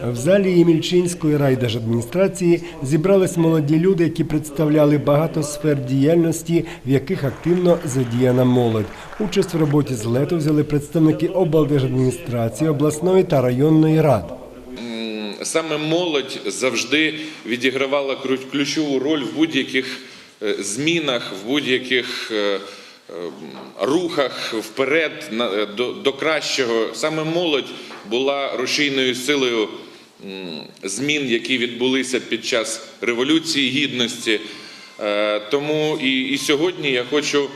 В залі Ємільчинської райдержадміністрації зібрались молоді люди, які представляли багато сфер діяльності, в яких активно задіяна молодь. Участь в роботі з лету взяли представники облдержадміністрації, обласної та районної рад. саме молодь завжди відігравала ключову роль в будь-яких е, змінах, в будь-яких е, рухах вперед е, до, до кращого. Саме молодь була рушійною силою змін, які відбулися під час революції гідності. Е, Тому і, і сьогодні я хочу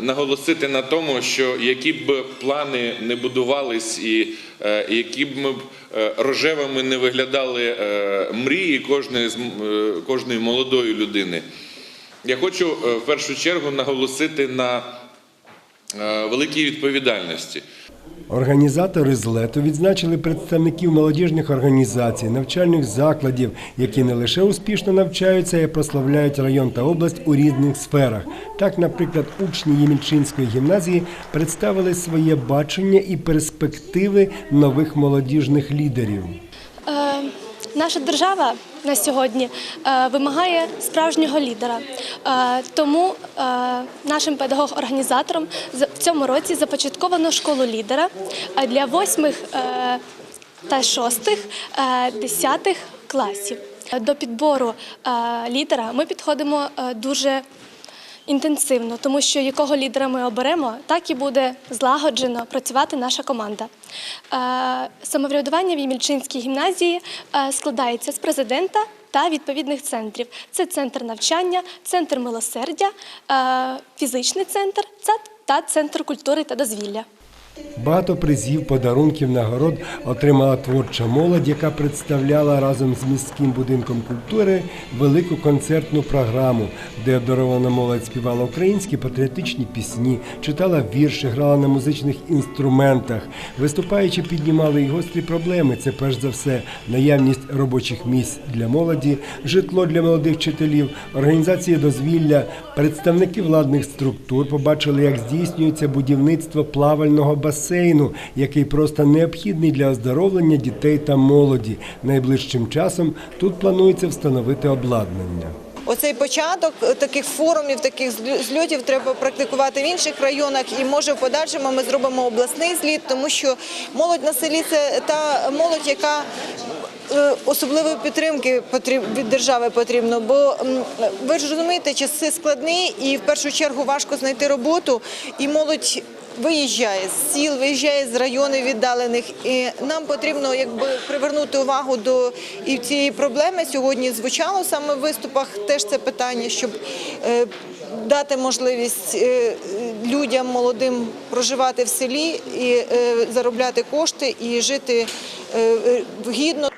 наголосити на тому, що які б плани не будувались, і е, які б ми е, рожевими не виглядали е, мрії кожної е, кожної молодої людини. Я хочу е, в першу чергу наголосити на е, великій відповідальності. Організатори злету відзначили представників молодіжних організацій, навчальних закладів, які не лише успішно навчаються, а й прославляють район та область у різних сферах. Так, наприклад, учні Ємільчинської гімназії представили своє бачення і перспективи нових молодіжних лідерів. Наша держава на сьогодні е, вимагає справжнього лідера. Е, Тому е, нашим педагог-організатором за- в цьому році започатковано школу лідера для восьмих та шостих, десятих класів. До підбору лідера ми підходимо дуже інтенсивно, тому що якого лідера ми оберемо, так і буде злагоджено працювати наша команда. Е, Самоврядування в Ємільчинській гімназії е, складається з президента та відповідних центрів. Це центр навчання, центр милосердя, е, фізичний центр та центр культури та дозвілля. Багато призів, подарунків, нагород отримала творча молодь, яка представляла разом з міським будинком культури велику концертну програму, де обдарована молодь співала українські патріотичні пісні, читала вірші, грала на музичних інструментах. Виступаючи, піднімали й гострі проблеми. Це перш за все наявність робочих місць для молоді, житло для молодих вчителів, організації дозвілля, представники владних структур побачили, як здійснюється будівництво плавального басейну, який просто необхідний для оздоровлення дітей та молоді. Найближчим часом тут планується встановити обладнання. Оцей початок е, таких форумів, таких зльотів треба практикувати в інших районах. І може в подальшому ми зробимо обласний зліт, тому що молодь на селі це та молодь, яка е, особливої підтримки від держави потрібно. Бо ви ж розумієте, часи складні і в першу чергу важко знайти роботу. І молодь виїжджає з сіл, виїжджає з районів віддалених. І нам потрібно якби привернути увагу до і цієї проблеми. Сьогодні звучало саме в виступах теж це питання, щоб е, дати можливість е, людям молодим проживати в селі і е, заробляти кошти і жити гідно.